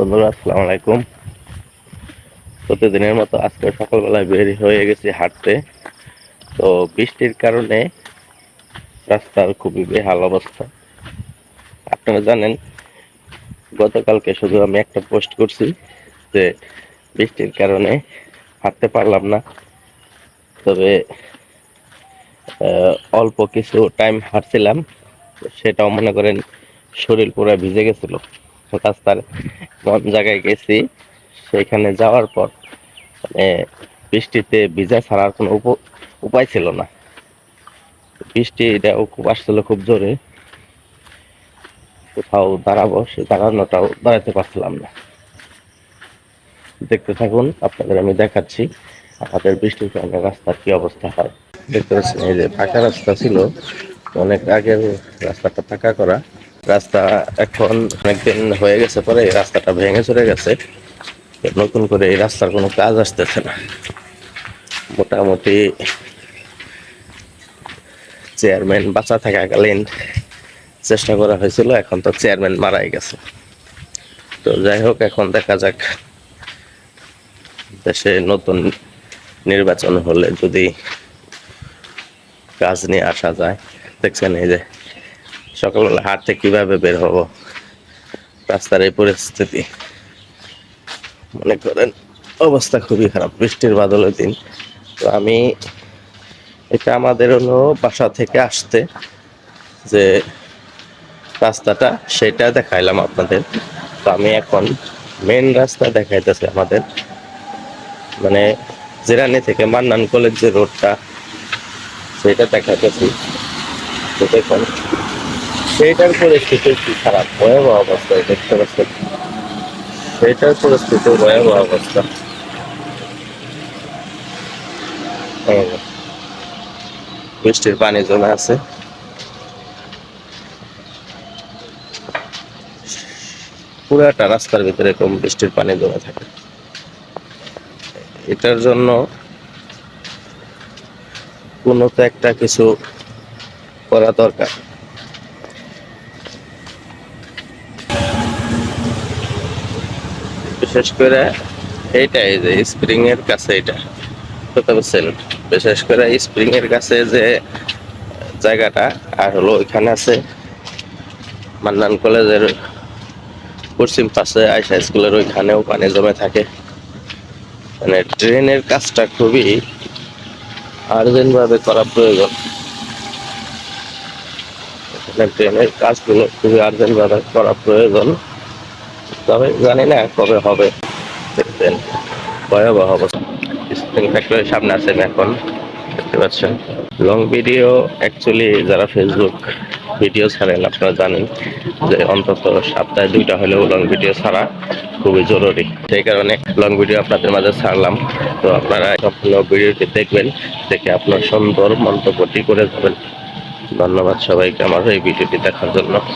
বন্ধুরা, আসসালামু আলাইকুম। প্রতিদিনের মতো আজকে সকালবেলায় বের হয়ে গেছি হাঁটতে। তো বৃষ্টির কারণে রাস্তার খুবই বেহাল অবস্থা। আপনারা জানেন, গতকালকে শুধু আমি একটা পোস্ট করছি যে বৃষ্টির কারণে হাঁটতে পারলাম না। তবে অল্প কিছু টাইম হাঁটছিলাম, সেটাও মনে করেন শরীর পুরো ভিজে গেছিল। রাস্তার মন জায়গায় গেছি। সেখানে যাওয়ার পর মানে বৃষ্টিতে ভিজা ছাড়ার কোনো উপ- উপায় ছিল না। বৃষ্টি খুব আসছিল খুব জোরে। কোথাও দাঁড়াবো, সে দাঁড়ানোটাও দাঁড়াতে পারছিলাম না। দেখতে থাকুন, আপনাদের আমি দেখাচ্ছি আমাদের বৃষ্টির কারণে রাস্তার কি অবস্থা হয়। দেখতে পাচ্ছেন, এই যে ফাঁকা রাস্তা ছিল, অনেক আগের রাস্তাটা ফাঁকা করা। রাস্তা এখন অনেকদিন হয়ে গেছে পরে এই রাস্তাটা ভেঙে চলে গেছে। নতুন করে এই রাস্তার কোনো কাজ আসতেছে না। মোটামুটি চেয়ারম্যান বাঁচা থাকাকালীন চেষ্টা করা হয়েছিল, এখন তো চেয়ারম্যান মারাই গেছে। তো যাই হোক, এখন দেখা যাক দেশে নতুন নির্বাচন হলে যদি কাজ নিয়ে আসা যায়। দেখছেন এই যে সকালবেলা হাঁটতে কীভাবে বের হব? রাস্তার এই পরিস্থিতি। মনে করেন, অবস্থা খুবই খারাপ। বৃষ্টির বাদলের দিন। তো আমি এটা আমাদের হলো বাসা থেকে আসতে যে রাস্তাটা সেটা দেখাইলাম আপনাদের। তো আমি এখন মেন রাস্তা দেখাইতেছি আমাদের। মানে জিরানি থেকে মান্নান কলেজ যে রোডটা সেটা দেখাইতেছি। তো দেখুন সেইটার পরিস্থিতি কি খারাপ? ভয়াবহ অবস্থা দেখতে পাচ্ছেন। সেইটার পরিস্থিতি ভয়াবহ অবস্থা। বৃষ্টির পানি জমে আছে। পুরাটা রাস্তার ভিতরে এরকম বৃষ্টির পানি জমে থাকে। এটার জন্য কোনো তো একটা কিছু করা দরকার। বিশেষ করে এইটা, এই যে স্প্রিং এর কাছে এটা বুঝতে পারছেন বিশেষ করে স্প্রিং এর কাছে যে জায়গাটা, আর হলো ওইখানে আছে মান্নান কলেজের পশ্চিম পাশে আইসা স্কুলের ওইখানেও পানি জমে থাকে। মানে ট্রেনের কাজটা খুবই আর্জেন্ট ভাবে করা প্রয়োজন। ট্রেনের কাজগুলো খুবই আর্জেন্ট ভাবে করা প্রয়োজন। তবে জানি না কবে হবে। দেখবেন। ভয়াবহ অবস্থা। ফ্যাক্টরির সামনে আছেন এখন। দেখতে পাচ্ছেন। লং ভিডিও অ্যাকচুয়ালি যারা ফেসবুক ভিডিও ছাড়েন, আপনারা জানেন যে অন্তত সপ্তাহে দুইটা হলেও লং ভিডিও ছাড়া খুবই জরুরি। সেই কারণে লং ভিডিও আপনাদের মাঝে ছাড়লাম। তো আপনারা সম্পূর্ণ ভিডিওটি দেখবেন, দেখে আপনার সুন্দর মন্তব্যটি করে যাবেন। ধন্যবাদ সবাইকে আমার এই ভিডিওটি দেখার জন্য।